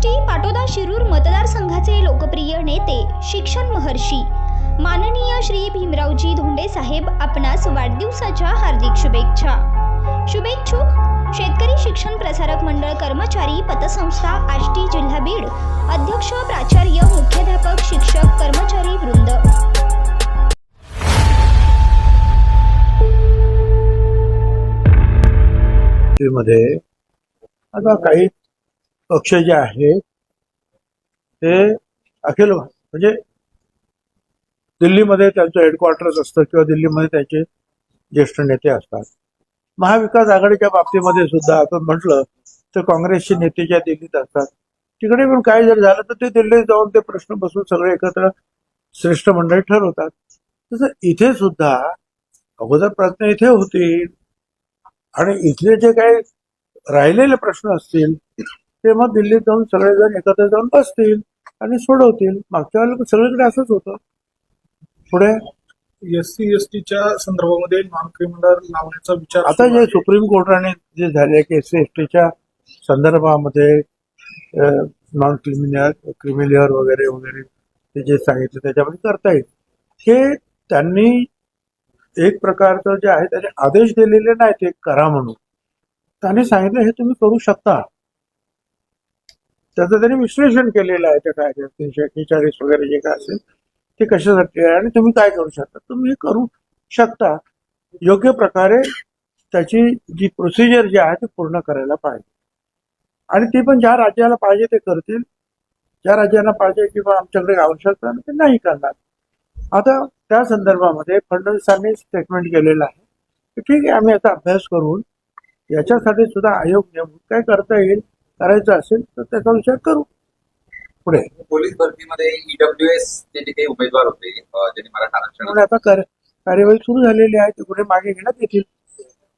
आष्टी पाटोदा शिरूर मतदारसंघाचे लोकप्रिय नेते शिक्षण महर्षी. माननीय श्री भीमरावजी धोंडे साहेब आपणास वाढदिवसाच्या हार्दिक शुभेच्छा. शुभेच्छुक शेतकरी शिक्षण प्रसारक मंडळ कर्मचारी पतसंस्था आष्टी जिल्हा बीड. अध्यक्ष प्राचार्य मुख्याध्यापक शिक्षक कर्मचारी वृंद. मध्ये आता काही पक्ष जे आहेत ते अखिल म्हणजे दिल्लीमध्ये त्यांचं हेडक्वार्टर्स असतं किंवा दिल्लीमध्ये त्यांचे ज्येष्ठ नेते असतात. महाविकास आघाडीच्या बाबतीमध्ये सुद्धा आपण म्हटलं तर काँग्रेसचे नेते ज्या दिल्लीत असतात तिकडे पण काय जर झालं तर ते दिल्लीत जाऊन ते प्रश्न बसून सगळे एकत्र श्रेष्ठ मंडळी ठरवतात. तसं इथे सुद्धा अगोदर प्रश्न इथे होतील आणि इथले जे काही राहिलेले प्रश्न असतील ते मग दिल्लीत जाऊन सगळेजण एकत्र जाऊन बसतील आणि सोडवतील. मागच्या वेळेला सगळीकडे असंच होतं. पुढे? एस सी एस टीच्या संदर्भामध्ये नॉन क्रिमिनल लावण्याचा विचार आता जे. सुप्रीम कोर्टाने जे झाले की एस सी एस टीच्या संदर्भामध्ये नॉन क्रिमिनल क्रिमिलियर वगैरे वगैरे ते जे सांगितलं त्याच्यामध्ये करता येईल. हे त्यांनी एक प्रकारचं जे आहे त्याचे आदेश दिलेले नाहीत एक करा म्हणून. त्यांनी सांगितलं हे तुम्ही करू शकता. त्याचं त्यांनी विश्लेषण केलेलं आहे त्या कायद्यात तीनशे एक्केचाळीस वगैरे जे काय असेल ते कशासाठी आहे आणि तुम्ही काय करू शकता? तुम्ही हे करू शकता. योग्य प्रकारे त्याची जी प्रोसिजर जी आहे ती पूर्ण करायला पाहिजे. आणि ते पण ज्या राज्याला पाहिजे ते करतील. ज्या राज्यांना पाहिजे किंवा आमच्याकडे आवश्यकता आहे, ते नाही करणार. आता त्या संदर्भामध्ये फडणवीसांनी स्टेटमेंट केलेलं आहे. की ठीक आहे आम्ही आता अभ्यास करून याच्यासाठी सुद्धा आयोग नेमून काय करता येईल? करायचं असेल तर त्याचा विचार करू. पुढे. पोलीस भरतीमध्ये ईडब्ल्यू एस चे जे काही उमेदवार होते ज्यांनी मराठा आरक्षण म्हणून आता कर- कार्यवाही सुरू झालेली आहे ती पुढे मागे घेण्यात येतील.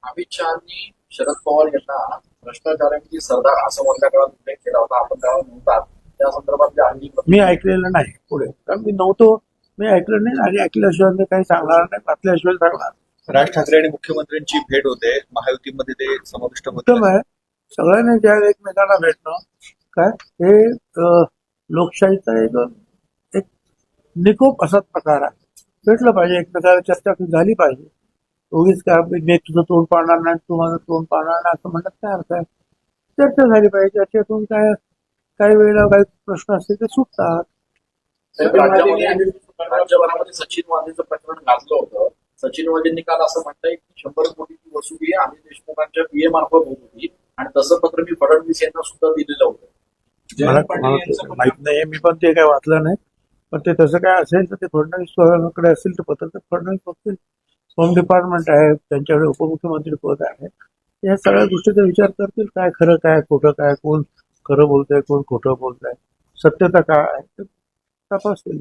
अमित शहानी शरद पवार यांना भ्रष्टाचारांची सरदार असं काळात उल्लेख केला होता आपण तेव्हा नव्हतात त्या संदर्भातल्या मी ऐकलेलं नाही. पुढे. कारण मी नव्हतो मी ऐकलं नाही आणि ऐकल्याशिवाय मी काही सांगणार नाही वाचल्याशिवाय सांगणार. राज ठाकरे आणि मुख्यमंत्र्यांची भेट होते महायुतीमध्ये ते समाविष्ट उत्तम होते आहे. सगळ्यांनी ज्या एकमेकांना भेटणं काय? हे लोकशाहीचा एक एक निकोप असाच प्रकार आहे. भेटलं पाहिजे एकमेकाला चर्चा झाली पाहिजे. उगीच काय मी तुझं तोंड पाहणार नाही तू माझं तोंड पाहणार नाही असं म्हणत काय अर्थ आहे? चर्चा झाली पाहिजे चर्चेतून काय काही वेळेला काही प्रश्न असतील ते सुटतात. राज्यभरामध्ये सचिन वाझेचं प्रकरण गाजलं होतं. सचिन वाझेंनी काल असं म्हटलंय की शंभर कोटीची वसुली आम्ही देशमुखांच्या पीए मार्फत होत होती. आणि तसं पत्र मी फडणवीस यांना सुद्धा दिलेलं होतं. मला ते माहीत नाही मी पण ते काय वाचलं नाही. पण ते तसं काय असेल तर ते फडणवीसकडे असेल तर पत्र तर फडणवीस बघतील. होम डिपार्टमेंट आहे त्यांच्याकडे उपमुख्यमंत्री पद आहे. या सगळ्या गोष्टीचा विचार करतील काय खरं काय खोटं काय कोण खरं बोलतंय कोण खोटं बोलतंय सत्यता काय आहे ते तपासतील.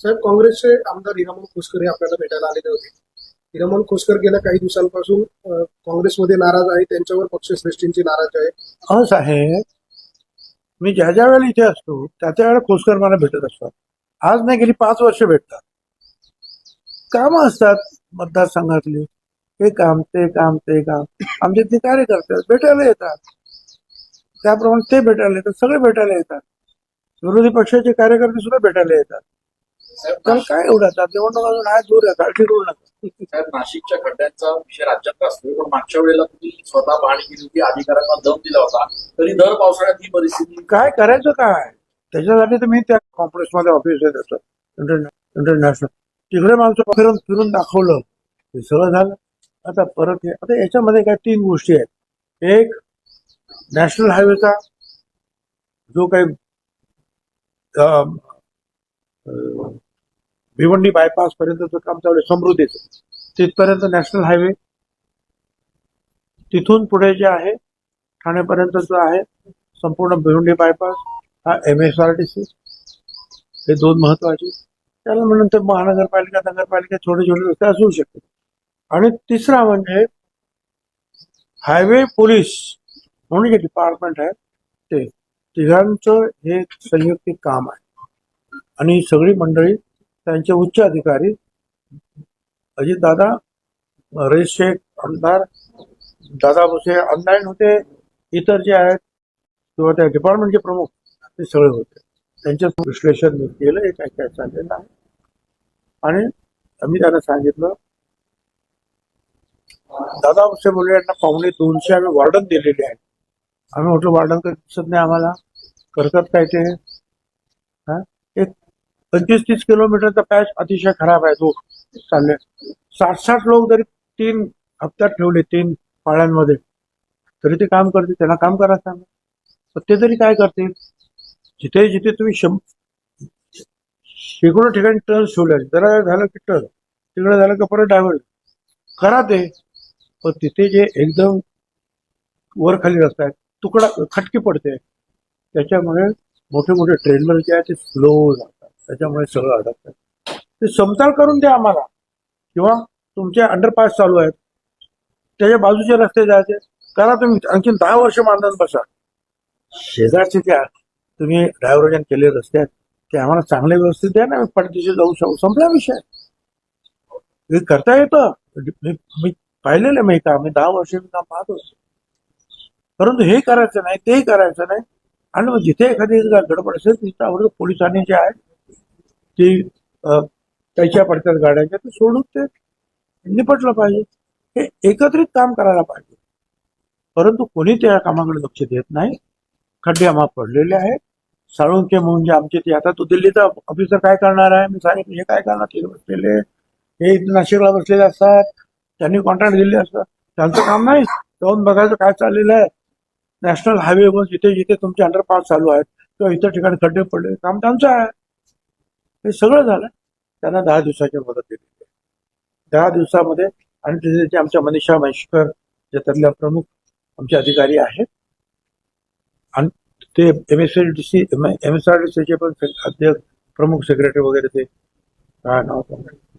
साहेब काँग्रेसचे आमदार हिरामन खोसकर हे आपल्याला भेटायला आलेले होते. हिरमन खोसकर गेल्या काही दिवसांपासून काँग्रेसमध्ये नाराज आहे त्यांच्यावर पक्षश्रेष्ठींची नाराज आहे. असं आहे मी ज्या ज्या वेळेला इथे असतो त्या त्या वेळेला खोसकर मला भेटत असतात. आज नाही गेली पाच वर्ष भेटतात. कामं असतात मतदारसंघातली. हे काम ते काम ते काम. आमचे ते कार्यकर्ते भेटायला येतात. त्याप्रमाणे ते भेटायला येतात सगळे भेटायला येतात. विरोधी पक्षाचे कार्यकर्ते सुद्धा भेटायला येतात. काय एवढं आता? निवडणूक अजून आहे दूर आहे काळजी करू नका. साहेब नाशिकच्या खड्ड्यांचा विषय राज्यात असतो पण मागच्या वेळेला तुम्ही स्वतः पाहणी केली होती अधिकाऱ्यांना दम दिला होता. तरी दर पावसाळ्यात ही परिस्थिती काय करायचं काय? त्याच्यासाठी मी त्या कॉम्प्लेक्समध्ये ऑफिस आहे त्याचं इंटरनॅशनल तिकडे माणसं फिरून फिरून दाखवलं. हे सगळं झालं. आता परत हे आता याच्यामध्ये काय तीन गोष्टी आहेत. एक नॅशनल हायवेचा जो काही भिवंडी बायपास पर्यंतचं काम चालू आहे समृद्धीचं. तिथपर्यंत नॅशनल हायवे तिथून पुढे जे आहे ठाण्यापर्यंत आहे संपूर्ण भिवंडी बायपास हा M S R T C हे दोन महत्त्वाचे. त्याला म्हणून महानगरपालिका नगरपालिका छोटे छोटे रस्ते असू शकते आणि तिसरा म्हणजे हायवे पोलीस म्हणून जे डिपार्टमेंट आहे ते तिघांचं हे संयुक्त काम आहे. आणि ही सगळी मंडळी त्यांचे उच्च अधिकारी अजितदादा रईस शेख आमदार दादा भुसे ऑनलाईन होते इतर जे आहेत किंवा त्या डिपार्टमेंटचे प्रमुख ते सगळे होते. त्यांचं विश्लेषण मी केलं हे काय काय आहे. आणि आम्ही त्यांना सांगितलं दादा भुसे बोलले यांना पाहुणे दोनशे आम्ही वॉर्डन दिलेले आहेत. आम्ही म्हटलं वॉर्डन काही दिसत नाही आम्हाला. करतात काय ते? एक पंचवीस तीस किलोमीटरचा पॅच अतिशय खराब आहे तो चालले. साठ साठ लोक जरी तीन हप्त्यात ठेवले तीन पाळ्यांमध्ये तरी ते काम करते त्यांना काम करा सांगा. पण ते तरी काय करतील? जिथे जिथे तुम्ही शं शेकडो ठिकाणी टर्न ठेवले जरा झालं की टर्न तिकडे झालं की परत डायव्हर्ट करा ते पण तिथे जे एकदम वर खाली रस्ता आहे तुकडा खटकी पडते. त्याच्यामुळे मोठे मोठे ट्रेनर जे आहे ते स्लो जातात त्याच्यामुळे सगळं अडकतं. ते समताल करून द्या आम्हाला. किंवा तुमचे अंडरपास चालू आहेत. त्याच्या बाजूचे रस्ते जायचे. करा तुम्ही आणखी दहा वर्ष मानधन बसा. शेजारचे त्या तुम्ही डायव्हर्जन केले रस्ते आहेत. ते आम्हाला चांगले व्यवस्थित द्या ना पडदिशी जाऊ शकू. संपला विषय. हे करता येतं. मी पाहिलेलं आहे मी काम मी दहा वर्ष मी काम पाहतो. परंतु हे करायचं नाही ते करायचं नाही. आणि मग जिथे एखादी गडबड असेल तिथं आवडतं पोलिसांनी जे आहे ती त्याच्या पडतात गाड्यांच्या ते सोडून ते निपटलं पाहिजे. हे एकत्रित काम करायला पाहिजे. परंतु कोणी त्या कामाकडे लक्ष देत नाही. खड्डे आम्हा पडलेले आहेत. साळुंके म्हणजे आमचे ते आता तो दिल्लीचा ऑफिसर काय करणार आहे? मी सांगितलं हे काय करणार? तिथे बसलेले हे इथे नाशिकला बसलेले असतात. त्यांनी कॉन्ट्रॅक्ट दिले असतात. त्यांचं काम नाही. जाऊन बघायचं काय चाललेलं आहे. नॅशनल हायवेवर जिथे जिथे तुमचे अंडरपास चालू आहेत किंवा इतर ठिकाणी खड्डे पडले काम त्यांचं आहे. हे सगळं झालं. त्यांना दहा दिवसाची मदत दिली. दहा दिवसामध्ये आणि तिथे आमच्या मनीषा म्हैशकर जे त्यातल्या प्रमुख आमचे अधिकारी आहेत आणि ते M S R D C M S R D सीचे पण अध्यक्ष प्रमुख सेक्रेटरी वगैरे ते काय नाव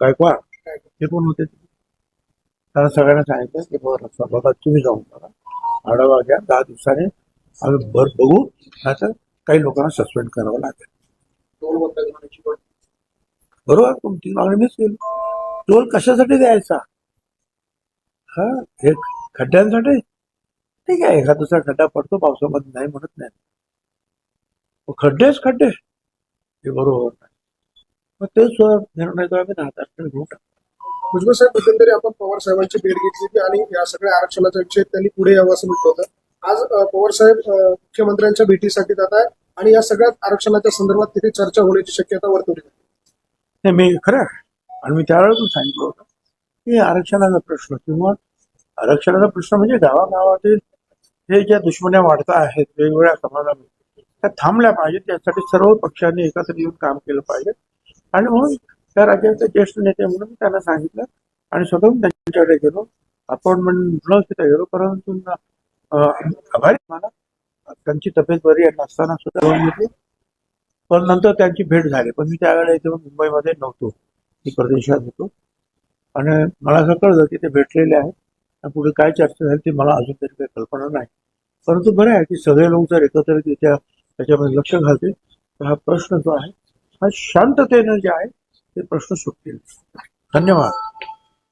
गायकवाड ते पण होते. त्यांना सगळ्यांना सांगितलं की बरं बाबा तुम्ही जाऊन बघा. आढावा घ्या दहा दिवसाने आम्ही भर बघू नाहीतर काही लोकांना सस्पेंड करावं लागेल टोल बंद करण्याची पण बरोबर? तुमची मागणी मीच केली. टोल कशासाठी द्यायचा? हा हे खड्ड्यांसाठी? ठीक आहे एखाद दुसरा खड्डा पडतो पावसामध्ये नाही म्हणत नाही. खड्डेच खड्डे हे बरोबर नाही. मग तेच निर्णय जो आम्ही दहा तारखेला घेऊ टाकतो. भुजबळ साहेब मध्यंतरी आपण पवार साहेबांची भेट घेतली होती आणि या सगळ्या आरक्षणाचा विषय त्यांनी पुढे यावं असं म्हटलं होतं. आज पवार साहेब मुख्यमंत्र्यांच्या भेटीसाठी जात आहे आणि या सगळ्या आरक्षणाच्या संदर्भात तिथे चर्चा होण्याची शक्यता वर्तवली जाते. नाही मी खरं आणि मी त्यावेळेला पण सांगितलं होतं की आरक्षणाचा प्रश्न किंवा आरक्षणाचा प्रश्न म्हणजे गावागावातील हे ज्या दुश्मन्या वाढता आहेत वेगवेगळ्या समाजामध्ये त्या थांबल्या पाहिजेत. त्यासाठी सर्व पक्षांनी एकत्र येऊन काम केलं पाहिजे. आणि म्हणून त्या राज्याचे ज्येष्ठ नेते म्हणून मी त्यांना सांगितलं आणि स्वतःहून त्यांच्याकडे गेलो. अपॉइंटमेंट म्हणून तिथे गेलो परंतु आभारी आहे मला त्यांची तब्येत बरी आहे नसताना सुद्धा पण नंतर त्यांची भेट झाली. पण मी त्यावेळेला इथे मुंबईमध्ये नव्हतो. मी परदेशात होतो. आणि मला असं कळलं की ते भेटलेले आहेत. आणि पुढे काय चर्चा झाली ती मला अजून तरी काही कल्पना नाही. परंतु बरं आहे की सगळे लोक जर एकत्रित त्या त्याच्यामध्ये लक्ष घालतील तर हा प्रश्न जो आहे हा शांततेनं जे आहे ते प्रश्न सुटतील. धन्यवाद.